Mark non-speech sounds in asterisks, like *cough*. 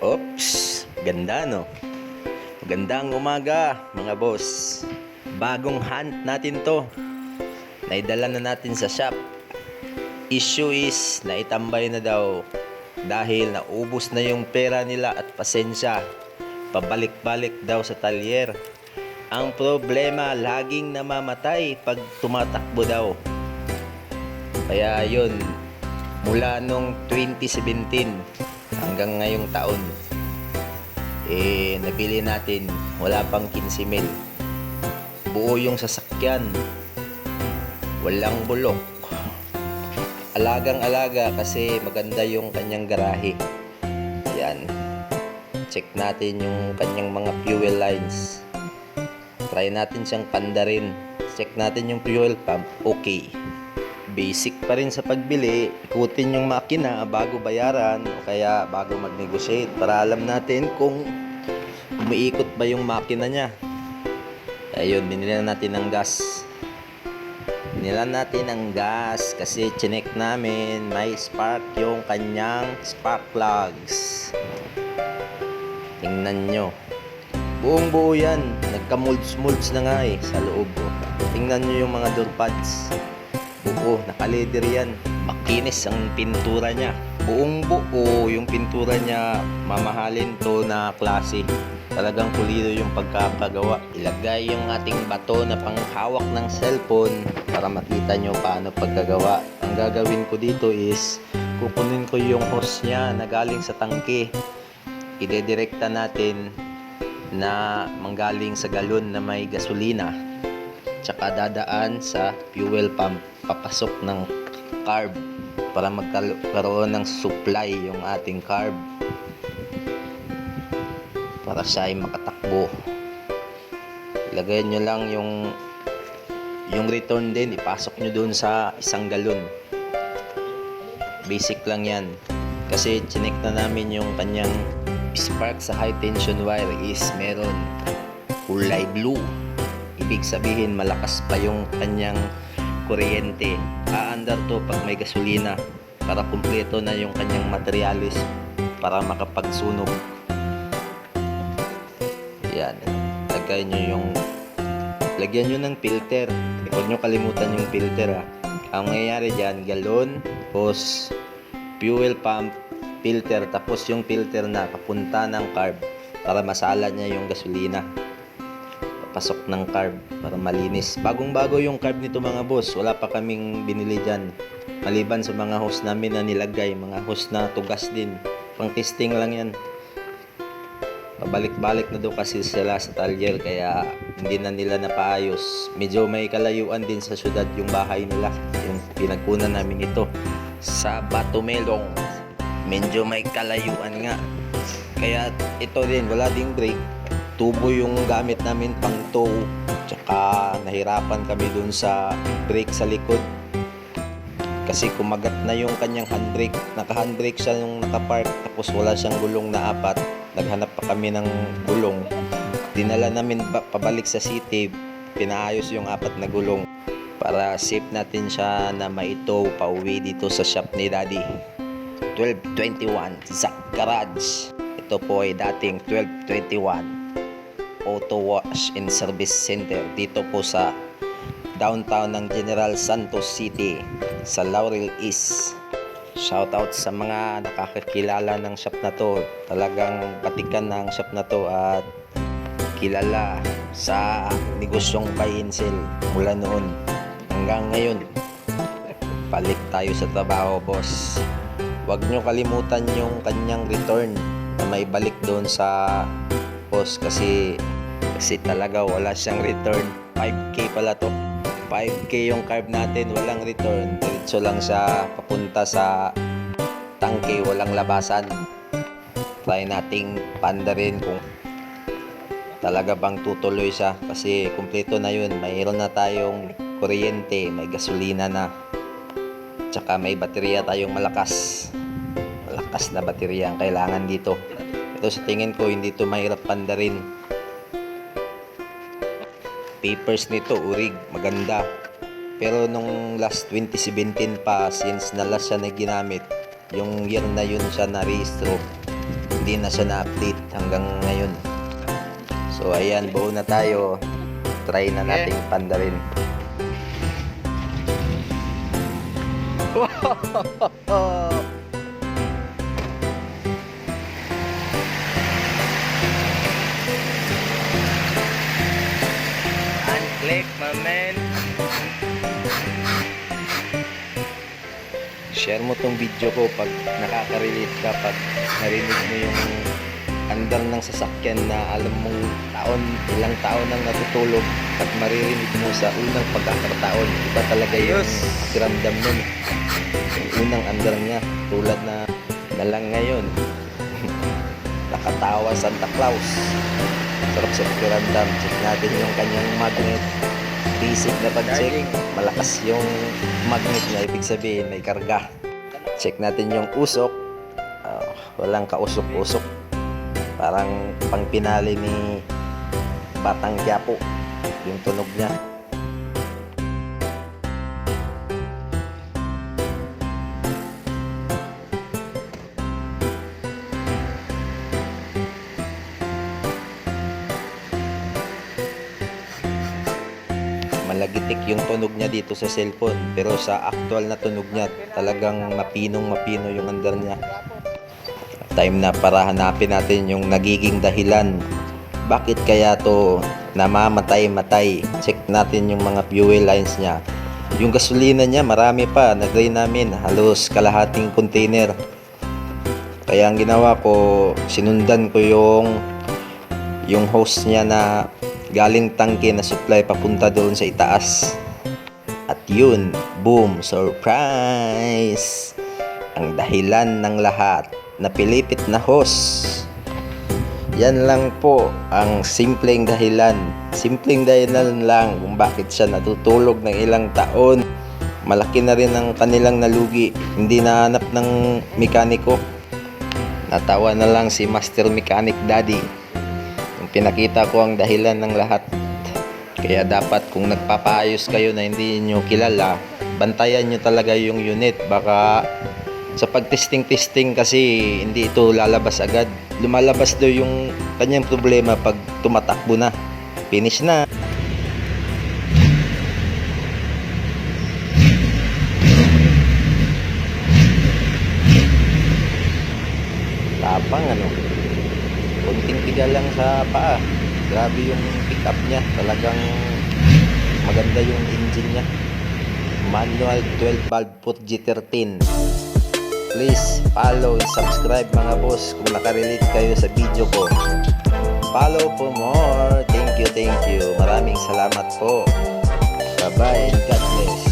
Oops, ganda no? Magandang umaga mga boss. Bagong hunt natin to. Naidala na natin sa shop. Issue is, naitambay na daw dahil naubos na yung pera nila at pasensya. Pabalik-balik daw sa talyer. Ang problema, laging namamatay pag tumatakbo daw. Kaya yun, mula nung 2017 hanggang ngayong taon, eh, nabili natin, wala pang 15 mil. Buo yung sasakyan. Walang bulok. Alagang-alaga kasi maganda yung kanyang garahe. Yan. Check natin yung kanyang mga fuel lines. Try natin siyang pandarin. Check natin yung fuel pump. Okay. Basic pa rin sa pagbili. Ikutin yung makina bago bayaran o kaya bago mag-negotiate para alam natin kung umiikot ba yung makina niya. Ayun, binili na natin ng gas. Binila natin ng gas kasi chinek namin may spark yung kanyang spark plugs. Tingnan nyo. Buong buo yan. Nagka-molds-molds na nga eh sa loob. Tingnan nyo yung mga door pads. Buo, nakaleder yan. Makinis ang pintura niya. Buong buo yung pintura niya. Mamahalin to na klase. Talagang pulido yung pagkakagawa. Ilagay yung ating bato na panghawak ng cellphone para makita nyo paano pagkagawa. Ang gagawin ko dito is kukunin ko yung hose niya na galing sa tangke. Idedirekta natin na manggaling sa galon na may gasolina tsaka dadaan sa fuel pump papasok ng carb para magkaroon ng supply yung ating carb. Para siya ay makatakbo. Ilagay nyo lang yung yung return din. Ipasok nyo dun sa isang galon. Basic lang yan. Kasi chinek na namin yung kanyang spark sa high tension wire is meron kulay blue. Ibig sabihin malakas pa yung kanyang kuryente aandar to pag may gasolina para kumpleto na yung kanyang materialis para makapagsunog. Yan. Lagay nyo yung lagyan nyo ng filter. Huwag nyo kalimutan yung filter ha ang mangyayari dyan galon hose fuel pump filter. Tapos yung filter na papunta ng carb para masala niya yung gasolina papasok ng carb para malinis. Bagong bago yung carb nito mga boss. Wala pa kaming binili dyan. Maliban sa mga hose namin na nilagay mga hose na tugas din. Pang testing lang yan. Pabalik-balik na daw kasi sila sa talyer kaya hindi na nila napaayos. Medyo may kalayuan din sa syudad yung bahay nila. Yung pinagkunan namin ito sa Batumelong. Medyo may kalayuan nga. Kaya ito din wala ding brake tubo yung gamit namin pang tow. Tsaka nahirapan kami dun sa brake sa likod. Kasi kumagat na yung kanyang handbrake. Naka handbrake siya yung nakapark. Tapos wala siyang gulong na apat. Naghanap pa kami ng gulong. Dinala namin ba- pabalik sa city. Pinaayos yung apat na gulong. Para safe natin siya na maitow pauwi dito sa shop ni daddy. 1221 Zack Garage. Ito po ay dating 1221 Auto Wash and Service Center dito po sa downtown ng General Santos City sa Laurel East. Shoutout sa mga nakakakilala ng shop na to. Talagang patikan ng shop na to at kilala sa negosyong buy and mula noon hanggang ngayon. *laughs* Balik tayo sa trabaho, boss. Huwag nyo kalimutan yung kanyang return na may balik doon sa boss kasi kasi talaga wala siyang return. 5k pala to. 5k yung carb natin walang return. Diretso lang siya papunta sa tangke walang labasan. Try nating panda rin kung talaga bang tutuloy siya. Kasi kumpleto na yun. Mayroon na tayong kuryente may gasolina na. Tsaka may baterya tayong malakas. Malakas na baterya ang kailangan dito ito sa tingin ko hindi to mahirap pandarin papers nito urig maganda pero nung last 2017 pa since na last siya na ginamit yung year na yun siya na rehistro hindi na siya na-update hanggang ngayon. So ayan, buo na tayo. Try na nating pandarin. *laughs* Unclick, my man. Share mo tong video ko pag nakaka-relate ka, pag narinig mo yung andar ng sasakyan na alam mong taon, ilang taon nang natutulog at maririnig mo sa unang pagkakataon. Iba talaga yung pakiramdam nun. Yung unang andar niya, tulad na na lang ngayon. *laughs* Nakatawa Santa Claus. Sarap sa pakiramdam. Check natin yung kanyang magnet. Basic na pag-check. Malakas yung magnet niya. Ibig sabihin, may karga. Check natin yung usok. Ah, walang kausok-usok. Parang pang pinali ni Batang Quiapo. Yung tunog niya. Yung tunog niya dito sa cellphone pero sa actual na tunog niya talagang mapinong mapino yung andar niya. Time na para hanapin natin yung nagiging dahilan. Bakit kaya to namamatay-matay check natin yung mga fuel lines niya. Yung gasolina niya marami pa. Nagray namin halos kalahating container. Kaya ang ginawa ko sinundan ko yung yung hose niya na galing tangke na supply papunta doon sa itaas. Yun, boom, surprise! Ang dahilan ng lahat na pilipit na hose. Yan lang po ang simpleng dahilan. Simpleng dahilan lang kung bakit siya natutulog ng ilang taon. Malaki na rin ang kanilang nalugi. Hindi nahanap ng mekaniko. Natawa na lang si Master Mechanic Daddy yung pinakita ko ang dahilan ng lahat. Kaya dapat kung nagpapaayos kayo na hindi nyo kilala, bantayan nyo talaga yung unit. Baka sa pag-testing-testing kasi hindi ito lalabas agad. Lumalabas daw yung kanyang problema pag tumatakbo na. Finish na. Tapang ano konting tiga lang sa paa. Grabe yung pickup niya. Talagang maganda yung engine niya. Manual 12 valve put G13. Please follow and subscribe mga boss kung nakarelate kayo sa video ko. Follow for more. Thank you, thank you. Maraming salamat po. Bye-bye and God bless.